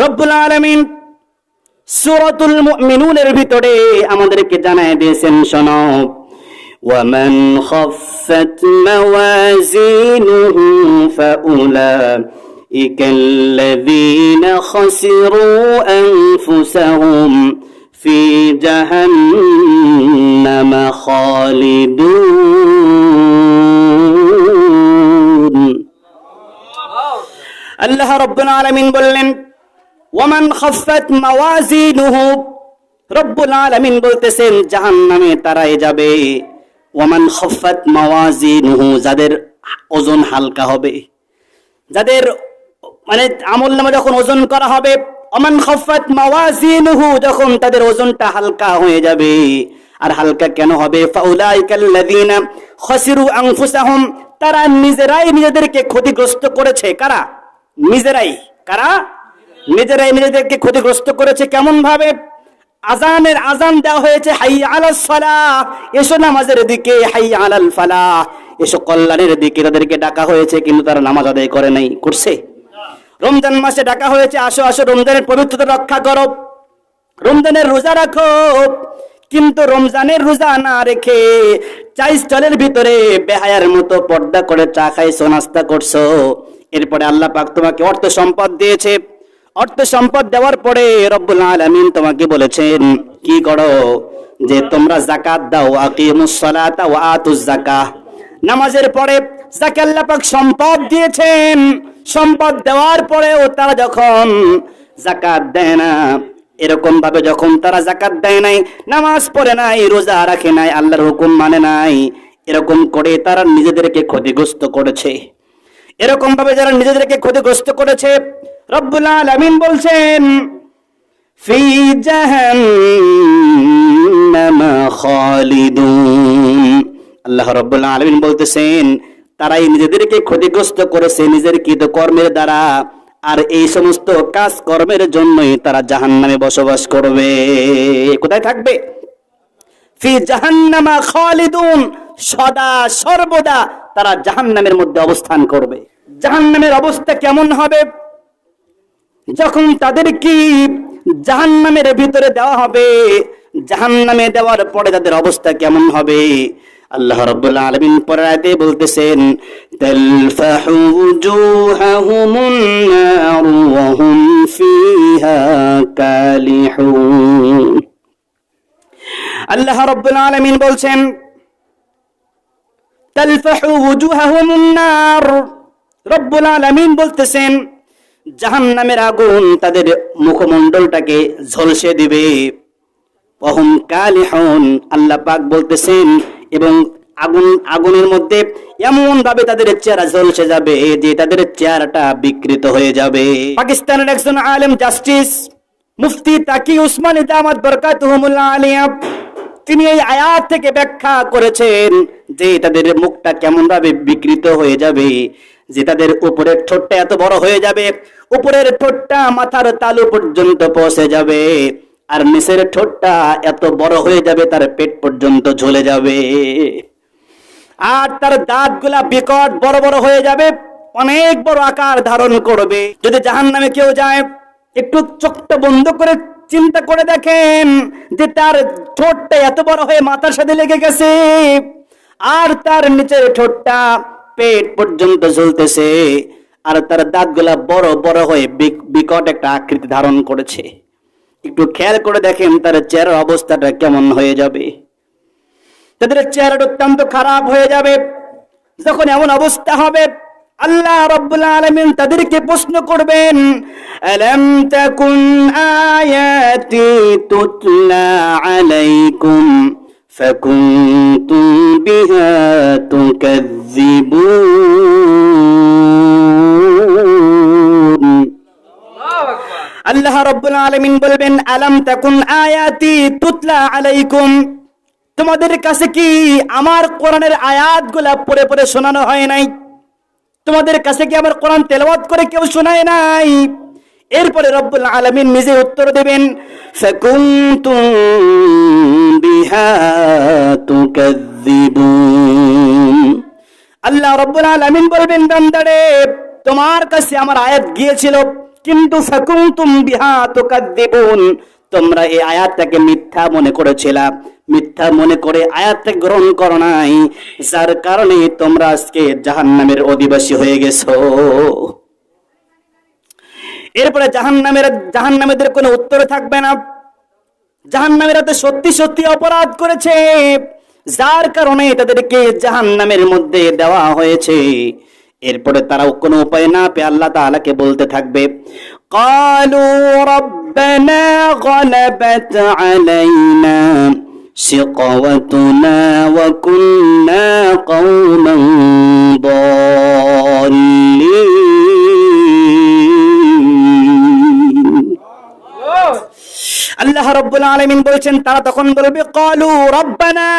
রব্বুল আলামিন সূরাতুল মুমিনুনের ভিতরে আমাদেরকে জানায় দিয়েছেন শোনো ومن خفت موازينه فأولئك الذين خسروا أنفسهم في جهنم خالدون আল্লাহ রব্বুল আলামিন বললেন ওয়ামান খাফফাত মাওয়াজিনুহু, রব্বুল আলামিন বলতেছেন, জাহান্নামে তারাই যাবে। ওয়ামান খাফফাত মাওয়াজিনুহু, যাদের ওজন হালকা হবে। যাদের মানে আমল নামে যখন ওজন করা হবে ওমান খাফফাত মাওয়াজিনুহু যখন তাদের ওজনটা হালকা হয়ে যাবে। আর হালকা কেন হবে? ফাউলাইকাল্লাযীনা খাসিরু আনফুসাহুম, তারা নিজেরাই নিজেদেরকে ক্ষতিগ্রস্ত করেছে। কারা? নিজেরাই। কারা? নিজেরাই নিজেদেরকে ক্ষতিগ্রস্ত করেছে। কেমন ভাবে আজানের আজান দেওয়া হয়েছে, হাই আলাল ফালাহ এসো নামাজের দিকে, হাই আলাল ফালাহ। এসো কল্যাণের দিকে, তাদেরকে ডাকা হয়েছে কিন্তু তারা নামাজ আদায় করে নাই। করছে? রমজান মাসে ডাকা হয়েছে, আসো আসো, রমজানের পবিত্রতা রক্ষা করো। রমজানের রোজা রাখো, কিন্তু রমজানের রোজা না রেখে চা স্টলের ভিতরে বেহায়ার মতো পর্দা করে চা খাইছো, নাস্তা করছ। এরপরে আল্লাহ পাক তোমাকে অর্থ সম্পদ দিয়েছে। অর্থ সম্পদ দেওয়ার পরে রব্বুল আলামিন তোমাকে বলেছেন, কি করো? যে তোমরা জাকাত দাও, আকিমুস সালাতা ওয়া নামাজের পরে যাকে সম্পদ দিয়েছেন, সম্পদ দেওয়ার পরেও তারা যখন জাকাত দেয় না এরকম ভাবে যখন তারা জাকাত দেয় নাই, নামাজ পড়ে নাই, রোজা রাখে নাই, আল্লাহর হুকুম মানে নাই, এরকম করে তারা নিজেদেরকে ক্ষতিগ্রস্ত করেছে। এরকম ভাবে যারা নিজেদেরকে ক্ষতিগ্রস্ত করেছে রব্বুল আলামিন বলছেন, ফি জাহান্নাম খালিদুন। আল্লাহ রাব্বুল আলামিন বলতেছেন, তারাই নিজেদেরকে ক্ষতিগ্রস্ত করেছে নিজের কৃত কর্মের দ্বারা, আর এই সমস্ত কাজ কর্মের জন্যই তারা জাহান্নামে বসবাস করবে। কোথায় থাকবে? ফি জাহান্নামা খালিদুন, সদা সর্বদা তারা জাহান্নামের মধ্যে অবস্থান করবে। জাহান্নামের অবস্থা কেমন হবে? যখন তাদের কি জাহান্নামের ভিতরে দেওয়া হবে, জাহান্নামে দেওয়ার পরে তাদের অবস্থা কেমন হবে? আল্লাহ রাব্বুল আলামিন আয়াতে বলতেছেন আল্লাহ রাব্বুল আলামিন বলছেন তালফাহু রব্বুল আলামিন বলতেছেন জাহান্নামের আগুন তাদের মুখমণ্ডলটাকে ঝলসে দিবে। আল্লাহ পাক বলতেছেন, এবং আগুন, আগুনের মধ্যে এমন ভাবে তাদের চেহারা ঝলসে যাবে যে তাদের চেহারাটা বিকৃত হয়ে যাবে। পাকিস্তানের একজন আলেম জাস্টিস, মুফতি তাকি উসমানী দামাত বরকাতুহুমুল্লাহ আলিয়া, তিনি এই আয়াত থেকে ব্যাখ্যা করেছেন যে তাদের মুখটা কেমন ভাবে বিকৃত হয়ে যাবে। যে তাদের উপরের ঠোঁটটা এত বড় হয়ে যাবে, উপরের ঠোঁটটা মাথার তালু পর্যন্ত পৌঁছে যাবে, আর নিচের ঠোঁটটা এত বড় হয়ে যাবে তার পেট পর্যন্ত ঝুলে যাবে। আর তার দাঁতগুলা বিকট বড় বড় হয়ে যাবে, অনেক বড় আকার ধারণ করবে। যদি জাহান নামে কেউ যায়, একটু চোখটা বন্ধ করে চিন্তা করে দেখেন যে তার ঠোঁটটা এত বড় হয়ে মাথার সাথে লেগে গেছে, আর তার নিচের ঠোঁটটা পেট পর্যন্ত ঝুলতেছে আর তার দাঁতগুলা বড় বড় হয়ে বিকট একটা আকৃতি ধারণ করেছে। একটু খেয়াল করে দেখেন তার চেহারার অবস্থাটা কেমন হয়ে যাবে। তাদের চেহারাটা অত্যন্ত খারাপ হয়ে যাবে। যখন এমন অবস্থা হবে, আল্লাহ রব্বুল আলামিন তাদেরকে প্রশ্ন করবেন, আলাম তাকুন আয়াতি তুতলা আলাইকুম? فكنتم بها تكذبون আল্লাহ রব্বুল আলামিন বলবেন আলাম তাকুন আয়াতি তুতলা আলাইকুম তোমাদের কাছে কি আমার কোরআনের আয়াতগুলা পড়ে পড়ে শোনানো হয় নাই তোমাদের কাছে কি আমার কোরআন তেলাওয়াত করে কেউ শোনায় নাই এরপরে রব্বুল আলামিন নিজে উত্তর দেবেন আল্লাহ রব্বুল আলামিন বলবেন, বান্দারে, তোমার কাছে আমার আয়াত গিয়েছিল, কিন্তু ফাকুনতুম বিহা তুকাদ্দিবুন তোমরা এই আয়াতটাকে মিথ্যা মনে করেছিলা। মিথ্যা মনে করে আয়াতটা গ্রহণ করো নাই, যার কারণে তোমরা আজকে জাহান্নামের অধিবাসী হয়ে গেছো। এরপরে জাহান্নামের জাহান্নামেদের কোনো উত্তর থাকবে না জাহান্নামেরা তো সত্যি সত্যি অপরাধ করেছে যার কারণে তাদেরকে জাহান্নামের মধ্যে দেওয়া হয়েছে এরপরে তারা কোনো উপায় না পেয়ে আল্লাহ তাআলাকে বলতে থাকবে قالوا ربنا غلبت علينا شقوتنا وكنا قوما ضالين রব্বুল বলছেন, তারা তখন বলবে ক্বালু রব্বানা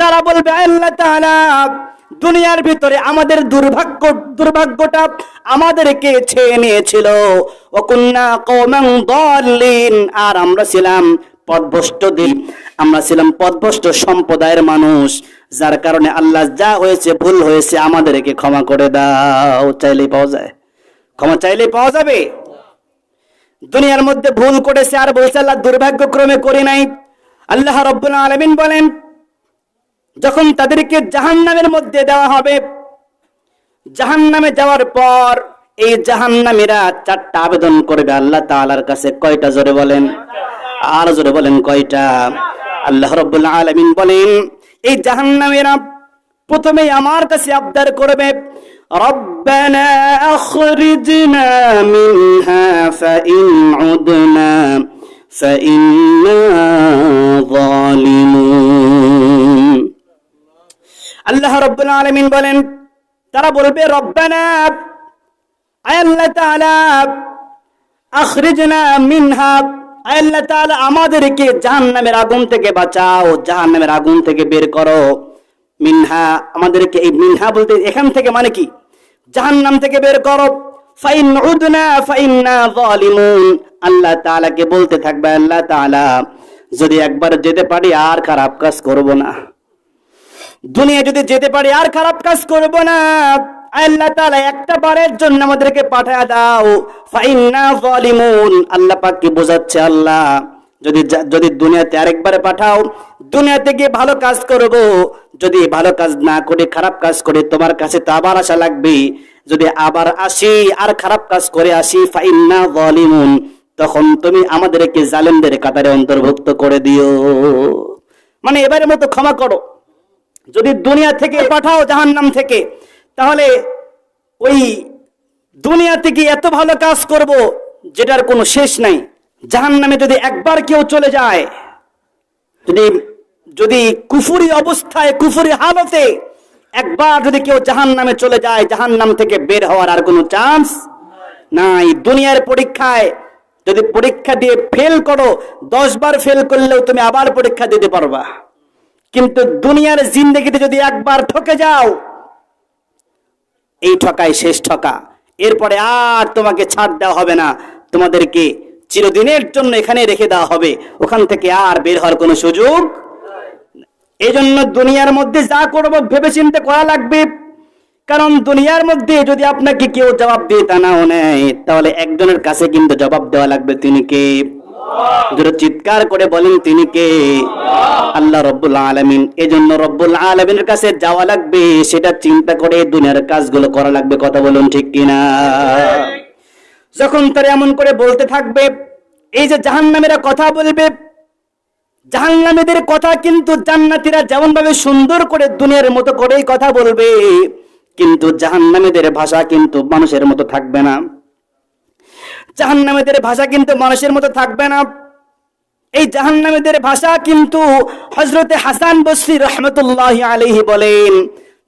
তারা বলবে, আল্লাহ দুনিয়ার ভিতরে আমাদের দুর্ভাগ্য, দুর্ভাগ্যটা আমাদেরকে ছেয়ে নিয়েছিল। কওমান দাল্লিন। আর আমরা ছিলাম পদভষ্ট দিন, আমরা ছিলাম পদভষ্ট সম্প্রদায়ের মানুষ, যার কারণে আল্লাহ যা হয়েছে, ভুল হয়েছে আমাদেরকে ক্ষমা করে দাও। চাইলেই পাওয়া যায়। ক্ষমা চাইলেই পাওয়া যাবে। দুনিয়ার মধ্যে ভুল করেছে আর বলছে আল্লাহ দুর্ভাগ্যক্রমে করি নাই। আল্লাহ রব্বুল আলমিন বলেন, যখন তাদেরকে জাহান্নামের মধ্যে দেওয়া হবে, জাহান্নামে যাওয়ার পর এই জাহান্নামীরা চারটা আবেদন করবে। আল্লাহ তাআলার কাছে কয়টা জোরে বলেন? আর জোরে বলেন কয়টা? আল্লাহ রব্বুল আলামিন বলেন, এই জাহান্নামীরা প্রথমেই আমার কাছে আবদার করবে ربنا أخرجنا منها فإن عدنا فإنا ظالمون আল্লাহ রব্বুল আলামিন বলেন তারা বলবে রব্বানা আয় আল্লাহ তাআলা আখরিজনা মিনহা আয় আল্লাহ তাআলা আমাদেরকে জাহান্নামের আগুন থেকে বাঁচাও জাহান্নামের আগুন থেকে বের করো মিনহা আমাদেরকে এই মিনহা বলতে এখান থেকে মানে কি জাহান্নাম থেকে বের করো। ফাইন উদনা, ফাইন্না যালিমুন। আল্লাহ তাআলাকে বলতে থাকবে, আল্লাহ তাআলা, যদি একবার যেতে পারি আর খারাপ কাজ করব না। দুনিয়া যদি যেতে পারি আর খারাপ কাজ করব না। আল্লাহ তাআলা একটা বারের জন্য আমাদেরকে পাঠায় দাও। ফাইন্না যালিমুন। আল্লাহ পাককে বোঝাচ্ছে, আল্লাহ, যদি যদি দুনিয়াতে আরেকবারে পাঠাও দুনিয়াতে গিয়ে ভালো কাজ করব যদি ভালো কাজ না করে, খারাপ কাজ করে, তোমার কাছে তো আবার আশা লাগবে। যদি আবার আসি আর খারাপ কাজ করে আসি যালিমুন, তখন তুমি আমাদেরকে জালেমদের কাতারে অন্তর্ভুক্ত করে দিও। মানে এবারের মতো ক্ষমা করো। যদি দুনিয়া থেকে পাঠাও জাহান্নাম থেকে, তাহলে ওই দুনিয়া থেকে এত ভালো কাজ করব, যেটার কোনো শেষ নাই। জাহান্নামে যদি একবার কেউ চলে যায়, যদি যদি কুফুরি অবস্থায়, কুফুরি হালতে একবার যদি কেউ জাহান্নামে চলে যায়, জাহান্নাম থেকে বের হওয়ার আর কোনো চান্স নাই। দুনিয়ার পরীক্ষায় যদি পরীক্ষা দিয়ে ফেল করো দশ বার ফেল করলেও তুমি আবার পরীক্ষা দিতে পারবা। কিন্তু দুনিয়ার জিন্দগিতে যদি একবার ঠকে যাও, এই ঠকাই শেষ ঠকা। এরপরে আর তোমাকে ছাড় দেওয়া হবে না। তোমাদেরকে চিরদিনের জন্য এখানে রেখে দেওয়া হবে। ওখান থেকে আর বের হওয়ার কোনো সুযোগ এই জন্য দুনিয়ার মধ্যে যা করব ভেবে চিন্তে করা লাগবে। কারণ দুনিয়ার মধ্যে যদি আপনাকে কেউ জবাব দিয়ে তা নাও নেয় তাহলে একজনের কাছে কিন্তু জবাব দেওয়া লাগবে তিনি কে? চিৎকার করে বলেন তিনি কে? আল্লাহ রব্বুল আলমিন। এজন্য রব্বুল আলমিনের কাছে যাওয়া লাগবে, সেটা চিন্তা করে দুনিয়ার কাজগুলো করা লাগবে। কথা বলুন ঠিক কিনা? যখন তারা এমন করে বলতে থাকবে, এই যে জাহান্নামেরা কথা বলবে জাহান্নামীদের কথা কিন্তু জান্নাতীরা যেমন ভাবে সুন্দর করে দুনিয়ার মতো করেই কথা বলবে, কিন্তু জাহান্নামীদের ভাষা কিন্তু মানুষের মতো থাকবে না। জাহান্নামীদের ভাষা কিন্তু মানুষের মতো থাকবে না। এই জাহান্নামীদের ভাষা কিন্তু হজরতে হাসান বসরি রহমতুল্লাহ আলহি বলেন,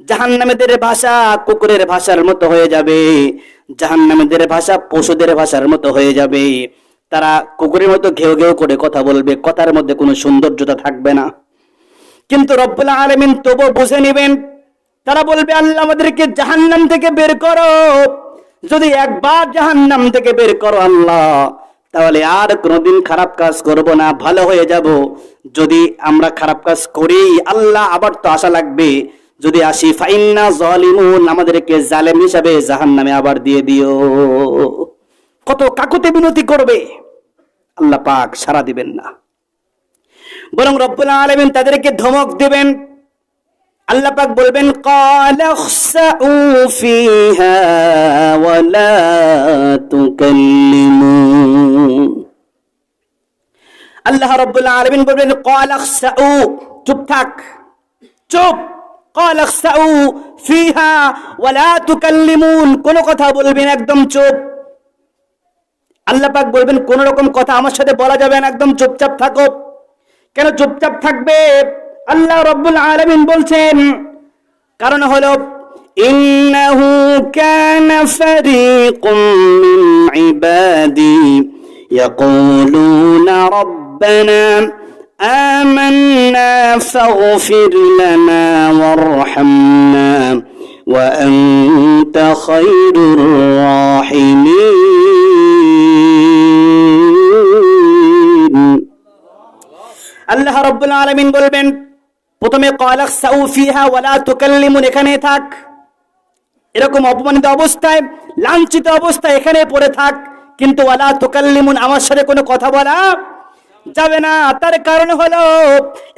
জাহান্নামীদের ভাষা কুকুরের ভাষার মতো হয়ে যাবে, জাহান্নামীদের ভাষা পশুদের ভাষার মতো হয়ে যাবে। তারা কুকুরের মতো ঘেউ ঘেউ করে কথা বলবে, কথার মধ্যে কোনো সৌন্দর্যতা থাকবে না। কিন্তু রব্বুল আলমিন তবু বুঝে নেবেন, তারা বলবে, আল্লাহ আমাদেরকে জাহান্নাম থেকে বের করো। যদি একবার জাহান্নাম থেকে বের করো আল্লাহ, তাহলে আর কোনোদিন খারাপ কাজ করব না, ভালো হয়ে যাব। যদি আমরা খারাপ কাজ করি, আল্লাহ আবার তো আশা লাগবে। যদি আসি, ফাইন্না জলিমুন, আমাদেরকে জালেম হিসাবে জাহান্নামে আবার দিয়ে দিও। কত কাকুতে বিনতি করবে? আল্লাহ পাক সারা দিবেন না। বরং রব্বুল আলমিন তাদেরকে ধমক দেবেন। আল্লাহ পাক বলবেন আল্লাহ রব্বুল আলমিন বলবেন কলাকসাউ চুপ থাক। চুপ। কলাকসাউ ফিহা ওয়ালা তুকাল্লিমুন। কোনো কথা বলবেন একদম চুপ। আল্লাহ পাক বলবেন কোন রকম কথা আমার সাথে বলা যাবে না একদম চুপচাপ থাকো কেন চুপচাপ থাকবে আল্লাহ রব্বুল আলামিন বলছেন কারণ হলো ইন্নাহু কানা ফারীকুম মিন ইবাদি ইয়াকুলুনা রাব্বানা آمنا فاغفر لنا وارحمنا وأنت خير الراحمين আল্লাহ রব্বুল আলামিন বলবেন, প্রথমে কলাক সাউফিহা ওয়ালা তুকাল্লিমুন, এখানে থাক। এরকম অপমানিত অবস্থায়, লাঞ্ছিত অবস্থায় এখানে পড়ে থাক। কিন্তু ওয়ালা তুকাল্লিমুন, আমার সাথে কোনো কথা বলা যাবে না। তার কারণ হলো,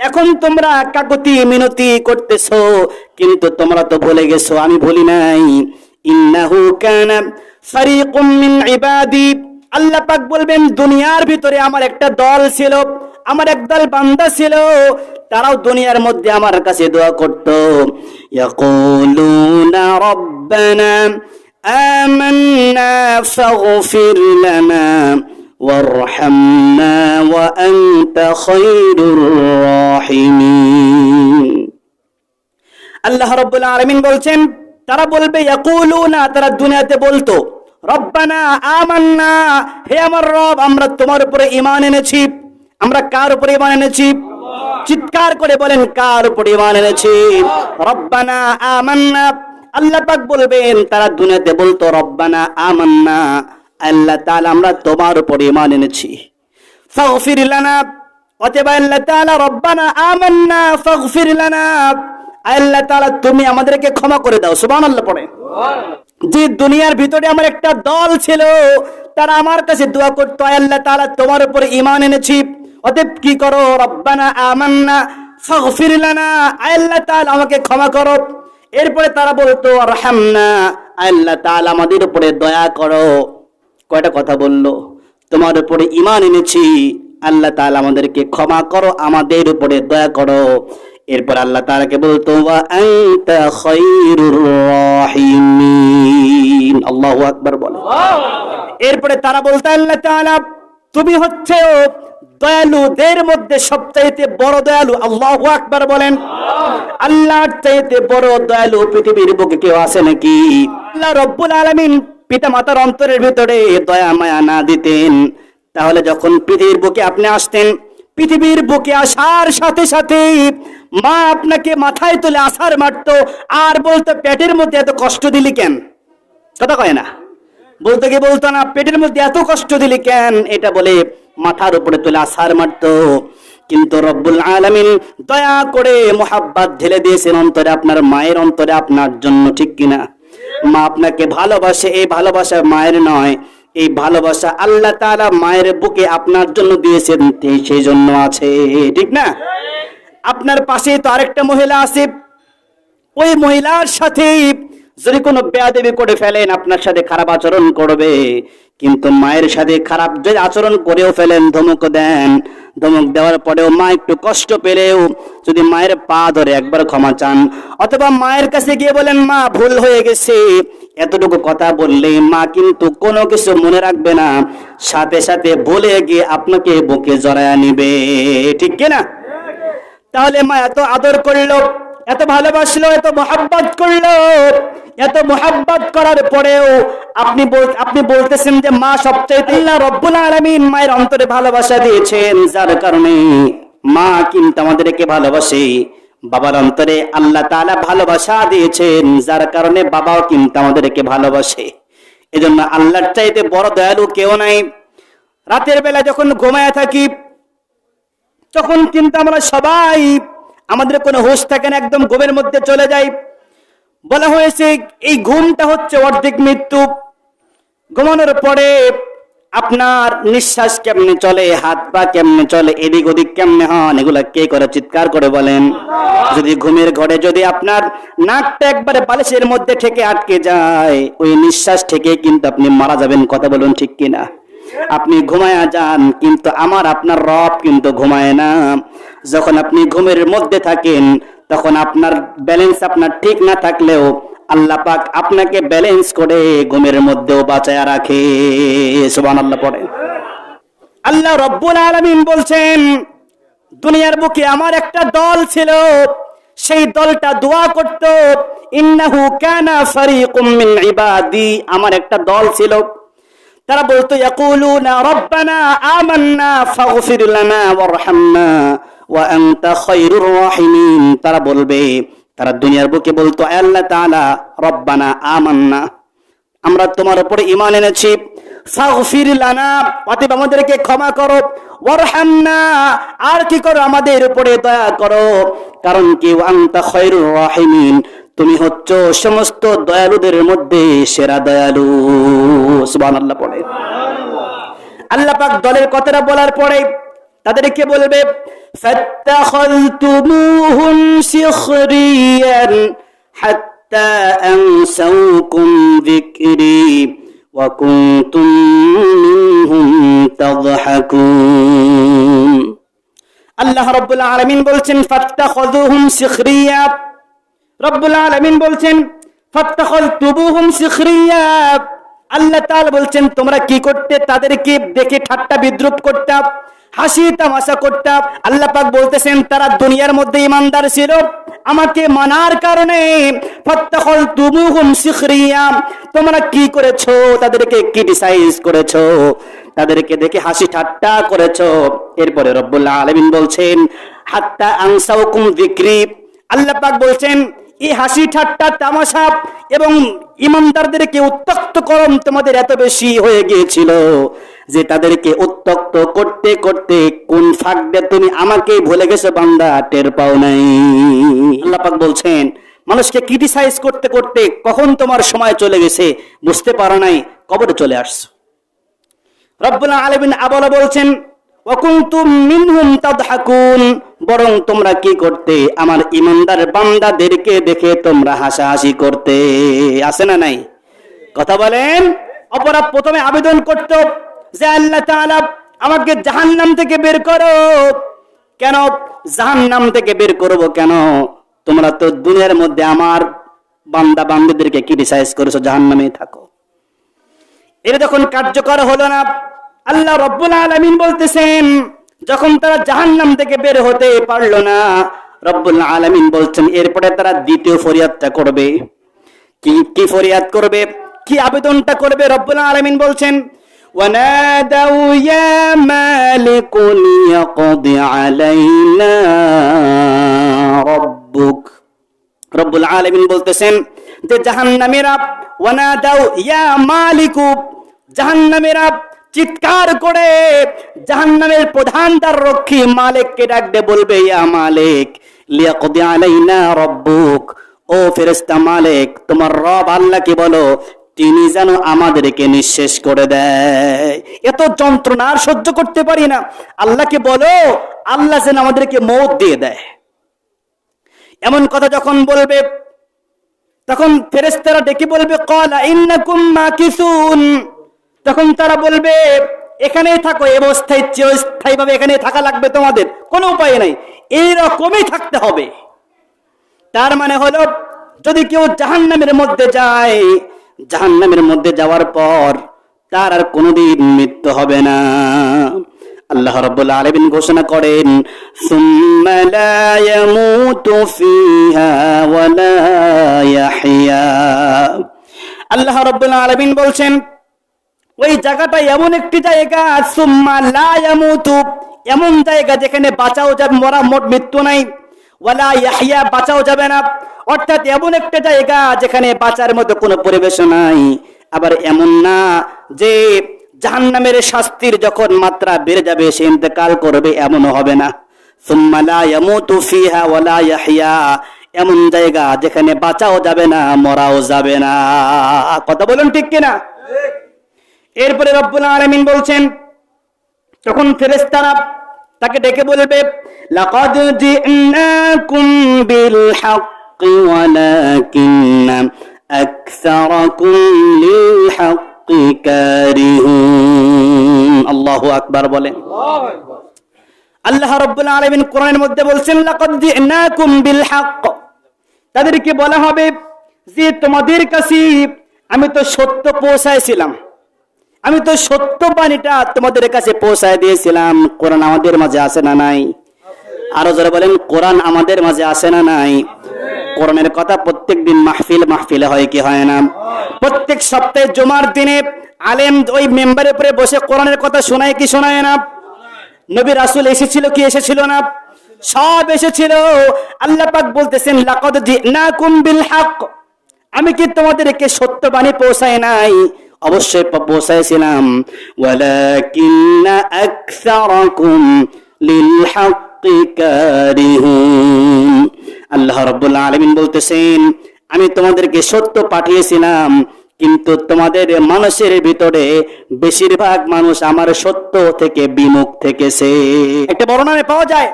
এখন তোমরা কাকতি মিনতি করতেছো, কিন্তু তোমরা তো ভুলে গেছো, আমি ভুলি নাই। ইন্নাহু কানা ফারিকুম মিন ইবাদি। আল্লাহ পাক বলবেন, দুনিয়ার ভিতরে আমার একটা দল ছিল আমার একদল বান্দা ছিল, তারাও দুনিয়ার মধ্যে আমার কাছে দোয়া করত। ইয়াকুলুনা রব্বানা আমান্না ফাগফির লানা ওয়ারহামনা ওয়া আনতা খায়রুর রাহিমিন। আল্লাহ রাব্বুল আলামিন বলছেন, তারা বলবে, ইয়াকুলুনা, তারা দুনিয়াতে বলতো, রব্বানা, আমান্না, হে আমার রব, আমরা তোমার উপরে ঈমান এনেছি। আমরা কার উপরে ইমান এনেছি? চিৎকার করে বলেন, কার উপরে ইমান এনেছি? রব্বানা আমান্না। আল্লাহ পাক বলবেন, তারা দুনিয়াতে বলতো, রব্বানা আমান্না। আল্লাহ তাআলা, আমরা তোমার উপরে ঈমান এনেছি। ফাগফির লানা। অতএব আল্লাহ তাআলা, রব্বানা আমান্না, ফাগফির লানা। আল্লাহ তাআলা, তুমি আমাদেরকে ক্ষমা করে দাও, সুবহানাল্লাহ পড়ে। যে দুনিয়ার ভিতরে আমার একটা দল ছিল, তারা আমার কাছে দোয়া করতো, "আয় আল্লাহ তাআলা, তোমার উপরে ঈমান এনেছি। অতএব কি করো? রব্বানা আমান্না ফাগফির লানা আল্লাহ তাআলা আমাকে ক্ষমা করো। এরপরে তারা বলতো আরহামনা আল্লাহ তাআলা আমাদের উপরে দয়া করো। কয়টা কথা বলল? তোমার উপরে ঈমান এনেছি আল্লাহ তাআলা আমাদেরকে ক্ষমা করো আমাদের উপরে দয়া করো। এরপর আল্লাহ তাআলাকে বলতো ওয়া আনতা খায়রুর রাহিমিন। আল্লাহু আকবার বলে। এরপরে তারা বলতো আল্লাহ তাআলা তুমি হচ্ছে দয়ালুদের মধ্যে সবচাইতে বড় দয়ালু আল্লাহু আকবার বলেন। আল্লাহর চাইতে বড় দয়ালু পৃথিবীর বুকে কেউ আছে নাকি? আল্লাহ রব্বুল আলামিন পিতা মাতার অন্তরের ভিতরে দয়া, মায়া না দিতেন। তাহলে যখন পৃথিবীর বুকে আপনি আসতেন, পৃথিবীর বুকে আসার সাথে সাথে মা আপনাকে মাথায় তুলে আসার মারতো, আর বলতো, পেটের মধ্যে এত কষ্ট দিলি কেন? কথা কয় না। বলতে গিয়ে বলতো না, পেটের মধ্যে এত কষ্ট দিলি কেন? এটা বলে মাথার উপরে তুলে আসার মারতো। কিন্তু রব্বুল আলামিন দয়া করে মোহাব্বত ঢেলে দিয়েছেন অন্তরে আপনার মায়ের অন্তরে আপনার জন্য, ঠিক কিনা? মা আপনাকে ভালোবাসে, এই ভালোবাসা মায়ের নয়, এই ভালোবাসা আল্লাহ তাআলা মায়ের বুকে আপনার জন্য দিয়েছেন সেই জন্য আছে, ঠিক না? আপনার পাশে তো আরেকটা মহিলা আছে, ওই মহিলার সাথে যদি কোনো বেয়াদেবি করে ফেলেন, আপনার সাথে খারাপ আচরণ করবে। কিন্তু মায়ের সাথে খারাপ যদি আচরণ করেও ফেলেন, ধমক দেন। ধমক দেওয়ার পরেও মা একটু কষ্ট পেলেও যদি মায়ের পা ধরে একবার ক্ষমা চান, অথবা মায়ের কাছে গিয়ে বলেন, মা, ভুল হয়ে গেছে। এতটুকু কথা বললে মা কিন্তু কোনো কিছু মনে রাখবে না। সাথে সাথে বলে গিয়ে আপনাকে বুকে জড়ায়া নিবে। ঠিক কিনা? তাহলে মা এত আদর করল এত ভালোবাসলো, এত মোহাব্বত করল। এত মোহাব্বত করার পরেও আপনি আপনি বলতেছেন যে, মা আল্লাহ রব্বুল আলামিন মায়ের অন্তরে ভালোবাসা দিয়েছেন। যার কারণে মা কিন্তু আমাদেরকে ভালোবাসে। বাবার অন্তরে আল্লাহ তাআলা ভালোবাসা দিয়েছেন, যার কারণে বাবাও কিন্তু আমাদেরকে ভালোবাসে। এজন্য আল্লাহর চাইতে বড় দয়ালু কেউ নাই। রাতের বেলা যখন ঘুমায় থাকি, তখন কিন্তু আমরা সবাই আমাদের কোনো হুঁশ থাকে না, একদম ঘুমের মধ্যে চলে যায় বলা হয়েছে, এই ঘুমটা হচ্ছে অর্ধেক মৃত্যু। ঘুমানোর পরে আপনার নিঃশ্বাস কেমনে চলে, হাত পা কেমনে চলে, এদিক ওদিক কেমনে হন, এগুলা কে করে চিৎকার করে বলেন? যদি ঘুমের ঘরে যদি আপনার নাকটা একবারে বালিশের মধ্যে ঠেকে আটকে যায়, ওই নিঃশ্বাস ঠেকে কিন্তু আপনি মারা যাবেন, কথা বলুন ঠিক কিনা? আপনি ঘুমায়া যান, কিন্তু আমার আপনার রব কিন্তু ঘুমায় না। যখন আপনি ঘুমের মধ্যে থাকেন, তখন আপনার ব্যালেন্স আপনার ঠিক না থাকলেও আল্লাহ পাক আপনাকে ব্যালেন্স করে ঘুমের মধ্যেও বাঁচায়া রাখে। সুবহানাল্লাহ পড়ে আল্লাহ রব্বুল আলামিন বলছেন, দুনিয়ার বুকে আমার একটা দল ছিল, সেই দলটা দোয়া করত, ইন্নাহু কানা ফারিকুম মিন ইবাদি। আমার একটা দল ছিল। তারা বলতো, ইয়াকুলুনা রব্বানা আমান্না ফাগফির লানা ওয়ারহামনা ওয়া আনতা খায়রুর রাহিমিন। তারা বলবে, তারা দুনিয়ার বুকে বলতো "আয় আল্লাহ তাআলা রব্বানা আমান্না। আমরা তোমার উপরে ঈমান এনেছি। ফাগফির লানা। অতএব আমাদেরকে ক্ষমা করো, ওয়ারহামনা। আর কি করো, আমাদের উপরে দয়া করো। কারণ কি? আনতা খায়রুর রাহিমিন। তুমি হচ্ছ সমস্ত দয়ালুদের মধ্যে সেরা দয়ালু সুবহানাল্লাহ পড়ে আল্লাহ পাক দলের কথাটা বলার পরে তাদেরকে বলবে فاتخذتموهم سخريا حتى أنسوكم ذكري وكنتم منهم تضحكون আল্লাহ রব্বুল আলামিন বলছেন ফাত্তাখাযুহুম সিখরিয়া রব্বুল আলামিন বলছেন আল্লাহ তাআলা বলছেন, তোমরা কি করতে? তাদেরকে দেখে ঠাট্টা বিদ্রুপ করতাম হাসি তামাশা করতাম আল্লাহ পাক বলতেছেন, তারা দুনিয়ার মধ্যে ইমানদার ছিল। আমাকে মানার কারণে ফাত্তাখাযতুবুহুম সিখরিয়া। তোমরা কি করেছ? তাদেরকে ক্রিটিসাইজ করেছ, তাদেরকে দেখে হাসি ঠাট্টা করেছ। এরপরে রব্বুল আলামিন বলছেন, হাত্তা আনসাউকুম যিকরি। আল্লাহ পাক বলছেন এই হাসি ঠাট্টা, তামাশা এবং ইমানদারদেরকে উত্তক্ত করম তোমাদের এত বেশি হয়ে গিয়েছিল যে তাদেরকে উত্তক্ত করতে করতে কোন ফাঁক দিয়ে তুমি আমাকে ভুলে গেছো বান্দা, টের পাও নাই। আল্লাহ পাক বলছেন, মানুষকে ক্রিটিসাইজ করতে করতে কখন তোমার সময় চলে গেছে বুঝতে পারো নাই, কবরে চলে আসছো। রব্বুল আলামিন আবারও বলছেন বরং তোমরা কি করতে? আমার ইমানদার বান্দাদেরকে দেখে তোমরা হাসাহাসি করতে। না নাই? কথা বলেন? অপরাধ প্রথমে আবেদন করত যে আল্লাহ থেকে বের করো। কেন? জাহান্নাম থেকে বের করব কেন? তোমরা তো দুনিয়ার মধ্যে আমার বান্দা বান্দাদেরকে ক্রিটিসাইজ করেছ, জাহান্নামে থাকো। এটা যখন কার্যকর হলো না আল্লাহ রব্বুল আলামিন বলতেছেন যখন তারা জাহান্নাম থেকে বের হতে পারলো না রব্বুল আলামিন বলছেন এরপরে তারা দ্বিতীয় ফরিয়াদটা করবে কি কি ফরিয়াদ করবে কি আবেদনটা করবে রব্বুল আলামিন বলছেন ونادوا يا مالك ليقض علينا ربك রব্বুল আলামিন বলতেছেন যে জাহান্নামীরা ওয়ানা দাও ইয়া মালিকু জাহান্নামীরা চিৎকার করে জাহান্নামের প্রধান তার রক্ষী মালিককে ডাকতে বলবে, ইয়া মালিক, লিয়াকদি আলাইনা রব্বুক। ও ফেরেশতা মালিক, তোমার রব আল্লাহ আল্লাহকে বলো, তিনি যেন আমাদেরকে নিঃশেষ করে দেয়। এত যন্ত্রণা আর সহ্য করতে পারি না। আল্লাহকে বলো, আল্লাহ যেন আমাদেরকে মৌত দিয়ে দেয়। এমন কথা যখন বলবে, তখন ফেরেশতারা ডেকে বলবে কলা ইন্নাকুম মাকিসুন। তখন তারা বলবে, এখানেই থাকো এই অবস্থায় চিরস্থায়ী ভাবে এখানে থাকা লাগবে তোমাদের। কোনো উপায় নাই। এইরকমই থাকতে হবে। তার মানে হলো, যদি কেউ জাহান্নামের মধ্যে যায়, জাহান্নামের মধ্যে যাওয়ার পর তার আর কোনোদিন মৃত্যু হবে না। আল্লাহ রাব্বুল আলামিন ঘোষণা করেন, সুম্মা লা ইয়ামুতু ফিহা ওয়া লা আল্লাহ রাব্বুল আলামিন বলছেন ওই জায়গাটা এমন একটি জায়গা, সুম্মা লা ইয়ামুতু। এমন জায়গা যেখানে বাঁচাও যাবে, মরা মোট মৃত্যু নাই। ওয়ালা ইয়াহইয়া, বাঁচাও যাবে না। অর্থাৎ এমন একটা জায়গা যেখানে বাঁচার মতো কোনো পরিবেশ নাই। আবার এমন না যে জাহান্নামের শাস্তির যখন মাত্রা বেড়ে যাবে, সে ইন্তেকাল করবে এমনও হবে না। সুম্মা লা ইয়ামুতু ফিহা ওয়া লা ইয়াহইয়া। এমন জায়গা যেখানে বাঁচাও যাবে না, মরাও যাবে না। কথা বলুন ঠিক কিনা? এরপরে রব্বুল আলামিন বলছেন, তখন ফেরেশতারা তাকে ডেকে বলবে, লাকাদ জিনাকুম বিল হাক্কি ওয়ালাকিন্না আকসারাকুম লিল হাক্কি কারিহুন। আল্লাহু আকবার বলেন। আল্লাহ রাব্বুল আলামিন কোরআনের মধ্যে বলছেন, লাকাদ জিনাকুম বিল হক তাদেরকে বলা হবে যে, তোমাদের কাছে আমি তো সত্য পৌঁছাইছিলাম। আমি তো সত্য বাণীটা তোমাদের কাছে পৌঁছায় দিয়েছিলাম। কোরআন আমাদের মাঝে আছে না নাই? আরও যারা বলেন, কোরআন আমাদের মাঝে আছে না নাই? কোরআনের কথা প্রত্যেক দিন মাহফিল, মাহফিলে হয় কি হয় না? প্রত্যেক সপ্তাহে জুমার দিনে আলেম ওই মেম্বারের উপরে বসে কোরআনের কথা শোনায় কি শোনায় না? নবী রাসুল এসেছিল কি এসেছিল না? সব এসেছিল। আল্লাহ পাক বলতেছেন, লাকাদ জিনাকুম বিল হক। আমি কি তোমাদেরকে সত্য বাণী পৌঁছাই নাই? অবশ্যই পৌঁছাইছিলাম ওয়ালাকিন্না আল্লাহ রাব্বুল আলামিন বলতেছেন, আমি তোমাদেরকে সত্য পাঠিয়েছিলাম, কিন্তু তোমাদের মানুষের ভিতরে বেশিরভাগ মানুষ আমার সত্য থেকে বিমুখ থেকেছে। একটা বর্ণনায় পাওয়া যায়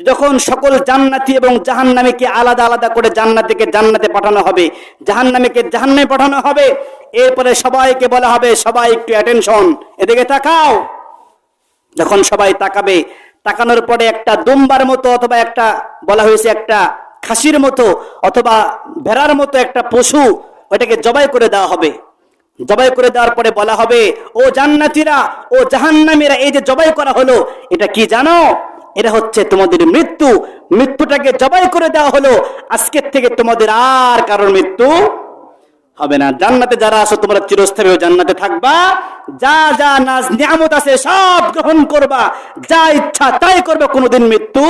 যখন সকল জান্নাতি এবং জাহান্নামীকে আলাদা আলাদা করে জান্নাতিকে জান্নাতে পাঠানো হবে, জাহান্নামীকে জাহান্নামে পাঠানো হবে, এরপরে সবাইকে বলা হবে, সবাই একটু অ্যাটেনশন এদিকে তাকাও। যখন সবাই তাকাবে, তাকানোর পরে একটা দুম্বার মতো অথবা একটা বলা হয়েছে একটা খাসির মতো অথবা ভেড়ার মতো একটা পশু ওটাকে জবাই করে দেওয়া হবে। জবাই করে দেওয়ার পরে বলা হবে, ও জান্নাতীরা, ও জাহান্নামীরা, এই যে জবাই করা হলো, এটা কি জানো? এটা হচ্ছে তোমাদের মৃত্যু। মৃত্যুটাকে জবাই করে দেওয়া হলো। আজকের থেকে তোমাদের আর কারোর মৃত্যু হবে না। জান্নাতে যারা আসো তোমরা চিরস্থায়ী জান্নাতে থাকবা। যা যা নাজ নিয়ামত আছে, সব গ্রহণ করবা। যা ইচ্ছা তাই করবে, কোনোদিন মৃত্যু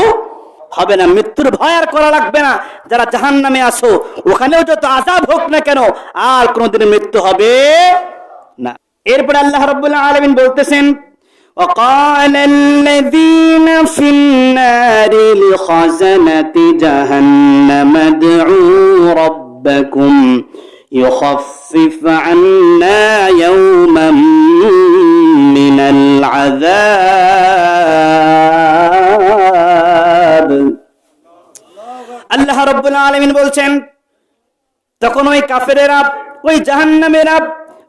হবে না। মৃত্যুর ভয় আর করা লাগবে না। যারা জাহান নামে আসো ওখানেও যত আজাব হোক না কেন, আর কোনোদিন মৃত্যু হবে না। এরপরে আল্লাহ রাব্বুল আলামিন বলতেছেন وقال الذين في النار لخزنة جهنم ادعوا ربكم يخفف عنا يوما من العذاب আল্লাহ রব্বুল আলমিন বলছেন তখন ওই কাফেরেরা ওই জাহান্নামেরা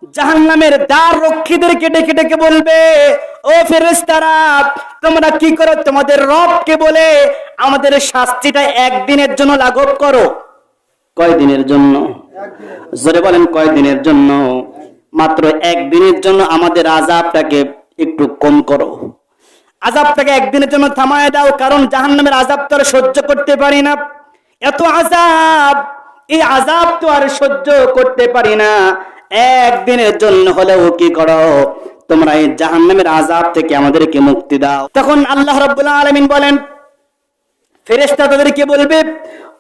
জাহান্নামের দ্বার রক্ষীদেরকে ডেকে ডেকে বলবে ও ফেরেশতারা তোমরা কি করো? তোমাদের রবকে বলে আমাদের শাস্তিটা একদিনের জন্য লাঘব করো। কয় দিনের জন্য? জোরে বলেন কয় দিনের জন্য? মাত্র একদিনের জন্য আমাদের আজাবটাকে একটু কম করো। আজাবটাকে একদিনের জন্য থামায় দাও কারণ জাহান্নামের আজাব তো আর সহ্য করতে পারি না। এত আজাব এই আজাব তো আর সহ্য করতে পারি না। একদিনের জন্য হলেও কি করো তোমরা এই জাহান্নামের আজাব থেকে আমাদেরকে মুক্তি দাও তখন আল্লাহ রাব্বুল আলামিন বলেন ফেরেশতা তাদেরকে বলবে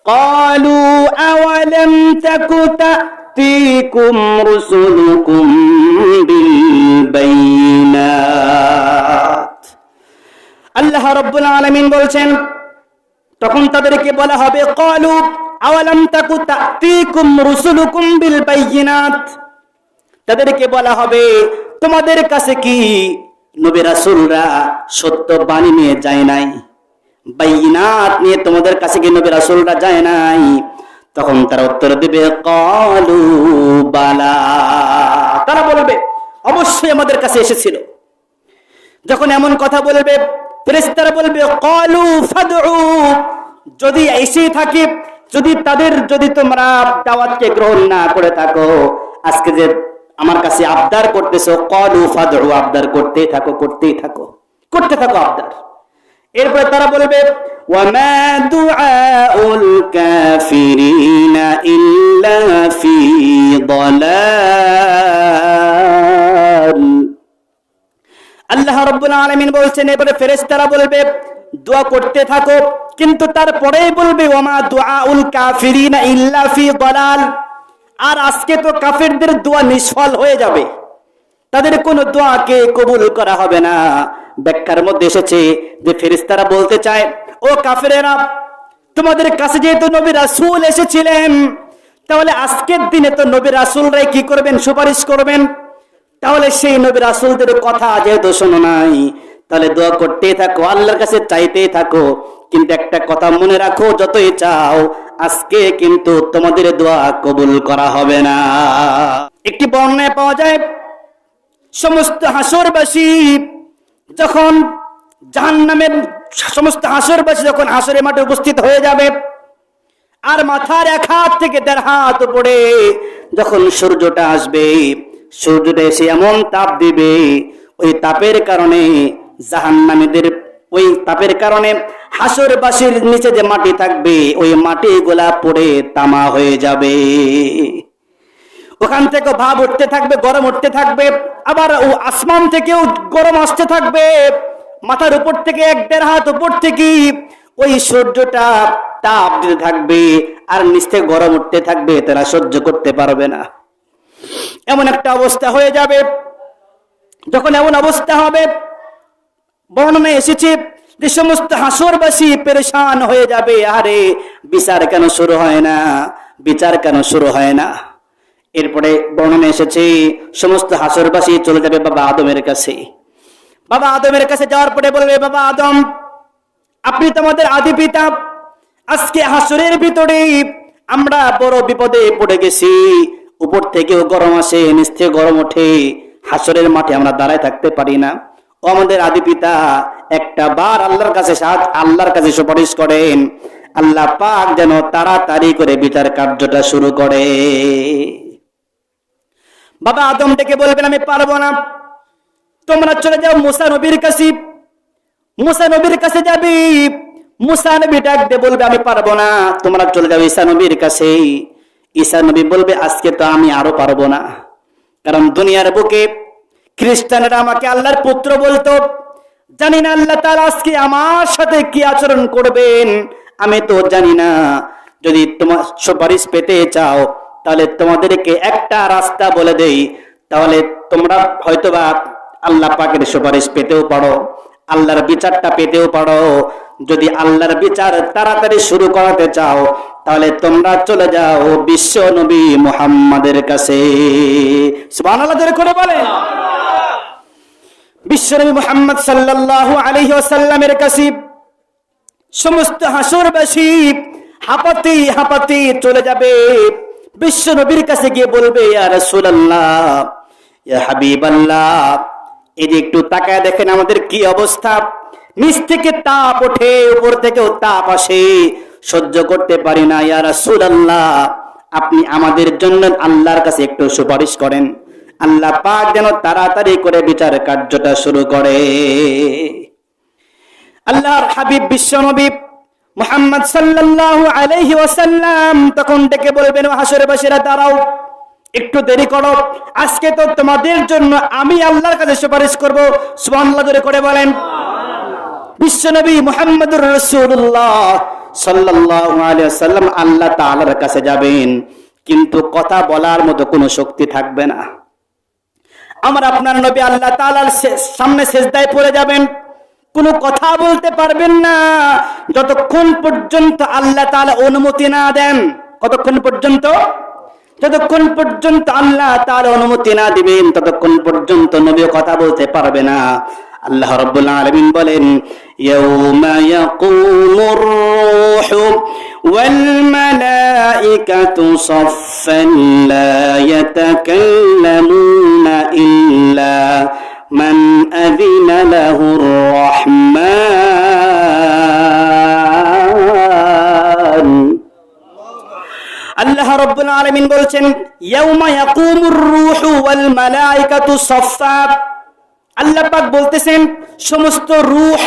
قالوا أولم تك تأتيكم رسلكم بالبينات আল্লাহ রব্বুল আলামিন বলছেন তখন তাদেরকে বলা হবে قالوا أولم تك تأتيكم رسلكم بالبينات তাদেরকে বলা হবে, তোমাদের কাছে কি নবী রাসূলরা সত্য বাণী নিয়ে যায় নাই? বাইনাত নিয়ে তোমাদের কাছে কি নবী রাসূলরা যায় নাই? তখন তারা উত্তর দেবে, কলু বালা। তারা বলবে, অবশ্যই আমাদের কাছে এসেছিল। যখন এমন কথা বলবে, ফেরেশতারা বলবে, কলু ফাদউ। যদি এসে থাকে, যদি তাদের, যদি তোমরা দাওয়াতকে গ্রহণ না করে থাকো, আজকে যে আমার কাছে আবদার করতেছো, কলু ফাদউ, আবদার করতেই থাকো করতেই থাকো। করতে থাকো আবদার। এরপরে তারা বলবে, ওয়ামা দুআউল কাফিরিনা ইল্লা ফি দালাল। আল্লাহ রাব্বুল আলামিন বলছেন এবারে ফেরেশতারা বলবে, দোয়া করতে থাকো। কিন্তু তারপরেই বলবে, ওয়ামা দুআউল কাফিরিনা ইল্লা ফি দালাল। আর আজকে তো কাফেরদের দোয়া নিষ্ফল হয়ে যাবে। তাদের কোনো দোয়াকে কবুল করা হবে না। ব্যাখ্যার মধ্যে এসেছে যে ফেরেশতারা বলতে চায়, ও কাফেরেরা, তোমাদের কাছে যেহেতু নবী রাসূল এসেছিলেন, তাহলে আজকের দিনে তো নবী রাসূলরাই কি করবেন, সুপারিশ করবেন? তাহলে সেই নবী রাসূলদের কথা যেহেতু শোনো নাই, তাহলে দোয়া করতেই থাকো, আল্লাহর কাছে চাইতেই থাকো। কিন্তু একটা কথা মনে রাখো, যতই চাও আজকে কিন্তু তোমাদের দোয়া কবুল করা হবে না। একটি বর্ণায় পাওয়া যায়, সমস্ত হাসরবাসী যখন জাহান্নামের সমস্ত হাসরবাসী যখন হাসরের মাঠে উপস্থিত হয়ে যাবে, আর মাথার এক হাত থেকে দেড় হাত উপরে যখন সূর্যটা আসবে, সূর্যটা এসে এমন তাপ দিবে, ওই তাপের কারণে জাহান্নামীদের, ওই তাপের কারণে হাসরবাসীর নিচে যে মাটি থাকবে, ওই মাটি গোলা পড়ে তামা হয়ে যাবে। ওখান থেকে ভাব উঠতে থাকবে, গরম উঠতে থাকবে, আবার ও আসমান থেকেও গরম আসতে থাকবে। মাথার উপর থেকে এক দেড় হাত উপর থেকে ওই সূর্যটা তাপ দিতে থাকবে, আর নিচ থেকে গরম উঠতে থাকবে, তারা সহ্য করতে পারবে না। এমন একটা অবস্থা হয়ে যাবে। যখন এমন অবস্থা হবে, বর্ণনায় এসেছে যে সমস্ত হাসরবাসী পেরেশান হয়ে যাবে আরে বিচার কেন শুরু হয় না? বিচার কেন শুরু হয় না? এরপরে বর্ণনা এসেছে, সমস্ত হাসরবাসী চলে যাবে বাবা আদমের কাছে। বাবা আদমের কাছে যাওয়ার পরে বলবে, বাবা আদম, আপনি তো আমাদের আদি পিতা। আজকে হাসরের ভিতরে আমরা বড় বিপদে পড়ে গেছি। উপর থেকেও গরম আসে, নিচ থেকে গরম ওঠে। হাসরের মাঠে আমরা দাঁড়ায় থাকতে পারি না। ও আমাদের আদি পিতা একটা বার আল্লাহর কাছে সাহায্য, আল্লাহর কাছে সুপারিশ করেন, আল্লাহ পাক যেন তাড়াতাড়ি করে বিচার কার্যটা শুরু করে। বাবা আদম ডেকে বলবেন, আমি পারব না। তোমরা চলে যাও মুসা নবীর কাছে। মুসা নবীর কাছে যাবি। মুসা নবী ডাক দিয়ে বলবে, আমি পারব না। তোমরা চলে যাও ঈসা নবীর কাছে। ঈসা নবী বলবে, আজকে তো আমি আরও পারব না। কারণ দুনিয়ার বুকে খ্রিস্টানরা আমাকে আল্লাহর পুত্র বলতো জানি না আল্লাহ তাআলা আজকে আমার সাথে কি আচরণ করবেন। আমি তো জানি না। যদি তোমার সুপারিশ পেতে চাও, তাহলে তোমাদেরকে একটা রাস্তা বলে দেই। তাহলে তোমরা হয়তোবা আল্লাহ পাকের সুপারিশ পেতেও পারো, আল্লাহর বিচারটা পেতেও পারো। যদি আল্লাহর বিচার তাড়াতাড়ি শুরু করাতে চাও, তাহলে তোমরা চলে যাও বিশ্ব নবী মুহাম্মাদের কাছে। সুবহানাল্লাহ করে বলে বিশ্বনবী মুহাম্মদ সাল্লাল্লাহু আলাইহি ওয়াসাল্লামের কাছে সমস্ত হাসরবাসী হাঁপাতে হাঁপাতে চলে যাবে। বিশ্ব নবীর কাছে গিয়ে বলবে, ইয়া রাসূলুল্লাহ এই একটু তাকায় দেখেন আমাদের কি অবস্থা। নিচ থেকে তাপ ওঠে, উপর থেকেও তাপ আসে। সহ্য করতে পারি না, ইয়া রাসূলুল্লাহ, আপনি আমাদের জন্য আল্লাহর কাছে একটু সুপারিশ করেন। আল্লাহ পাক যেন তাড়াতাড়ি করে বিচার কার্যটা শুরু করে। আল্লাহর হাবিব বিশ্বনবী মুহাম্মদ সাল্লাল্লাহু আলাইহি ওয়াসাল্লাম তখন ডেকে বলবেন হাসরে বাসীরা, দাঁড়াও, একটু দেরি করো। আজকে তো তোমাদের জন্য আমি আল্লাহর কাছে সুপারিশ করব। সুবহানাল্লাহ ধরে করে বলেন। বিশ্বনবী মুহাম্মদুর রাসূলুল্লাহ সাল্লাল্লাহু আলাইহি ওয়াসাল্লাম আল্লাহ তাআলার কাছে যাবেন। কিন্তু কথা বলার মতো কোনো শক্তি থাকবে না। আমার আপনার নবী আল্লাহ তাআলার সে- সামনে সেজদায় পড়ে যাবেন। কোনো কথা বলতে পারবেন না। যতক্ষণ পর্যন্ত আল্লাহ তালা অনুমতি না দেন, কতক্ষণ পর্যন্ত? যতক্ষণ পর্যন্ত আল্লাহ তার অনুমতি না দিবেন, ততক্ষণ পর্যন্ত নবী কথা বলতে পারবে না। আল্লাহ রাব্বুল আলামিন বলেন রূহু ওয়াল মালাইকাতু সাফফান লা ইল্লা মান আযিনা লাহুর রাহমান আল্লাহ রাব্বুল আলামিন বলছেন, ইয়াউমা ইয়াকুমুর রূহু ওয়াল মালাইকাতু আল্লাহ পাক বলতেছেন, সমস্ত রূহ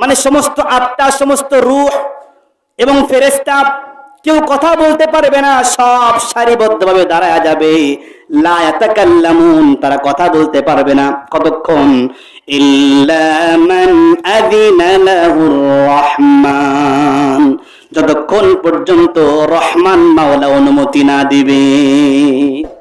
মানে সমস্ত আত্মা, সমস্ত রূহ এবং ফেরেশতা, কেউ কথা বলতে পারবে না, সব সারিবদ্ধভাবে দাঁড়ায় যাবে। তারা কথা বলতে পারবে না কতক্ষণ। মান রহমান, যতক্ষণ পর্যন্ত রহমান মাওলা অনুমতি না দিবে।